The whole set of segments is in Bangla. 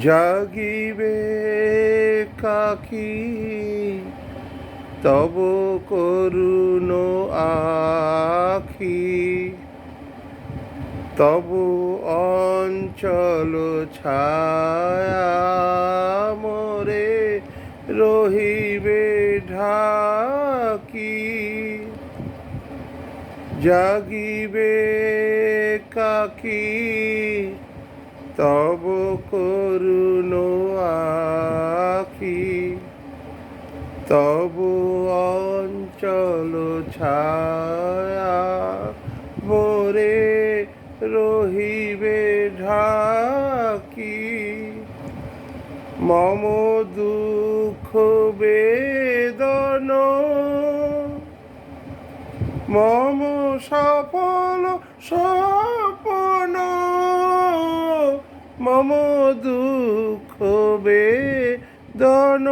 জাগিবে কাকি তব করুণ আখি। তবু অঞ্চল ছায়া মোরে রহিবে ঢাকি। জাগিবে কাকি তব করুণ আখি, তবু অঞ্চল ছায়া মোরে রহিবে ঢাকি। মম দুঃখ বেদন, মম সফল সপন। মম দুঃখ বেদন।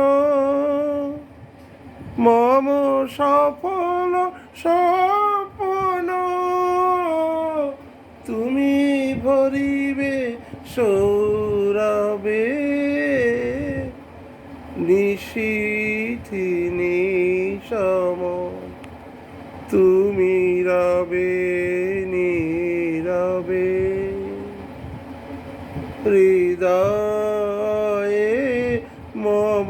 মম সফল সপন তুমি ভরিবে সৌরবে নিশীথি নিশম। তুমি রবে। হৃদয়ে মম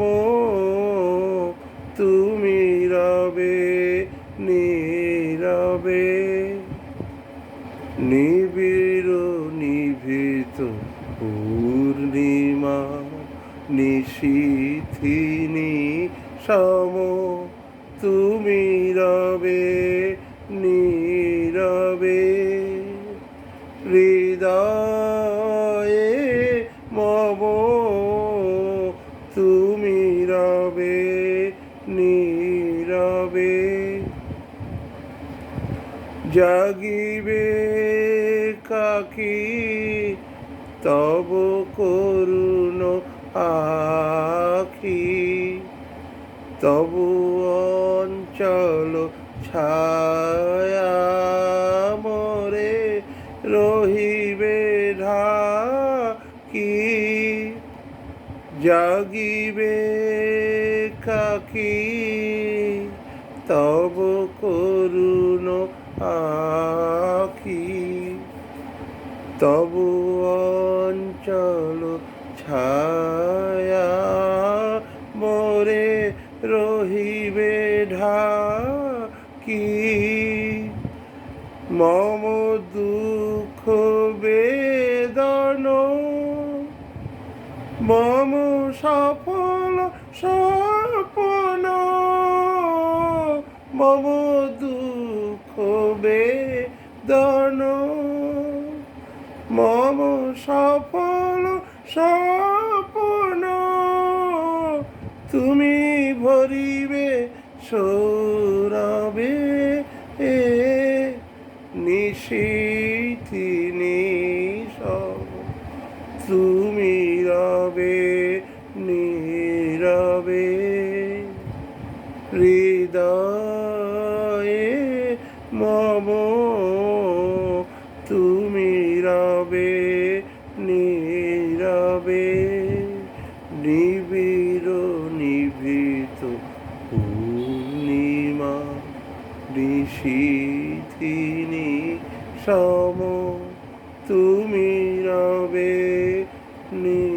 তুমি রবে নীরবে। নিবিড় নিভৃত পূর্ণিমা নিশীথিনী সম তুমি রবে নীরবে। হৃদয়ে তুমি রবে নীরবে। জাগিবে কাকি তব করুণ আখি। তবু অঞ্চল ছায়া জাগিবে কাকি তব করুণ আখি তবু অঞ্চল ছায়া মোরে রহিবে ঢাকি। মম দুঃখ বেদন সফল সপন মম দুঃখ বেদন। মম সফল সপন তুমি ভরিবে সৌরবে এ নিশীথি নিশব তুমি রবে নীরবে হৃদয়ে মম তুমি রবে নীরবে নিবিড় নিভৃত পূর্ণিমা নিশীথিনী সম তুমি রবে ধন্যবাদ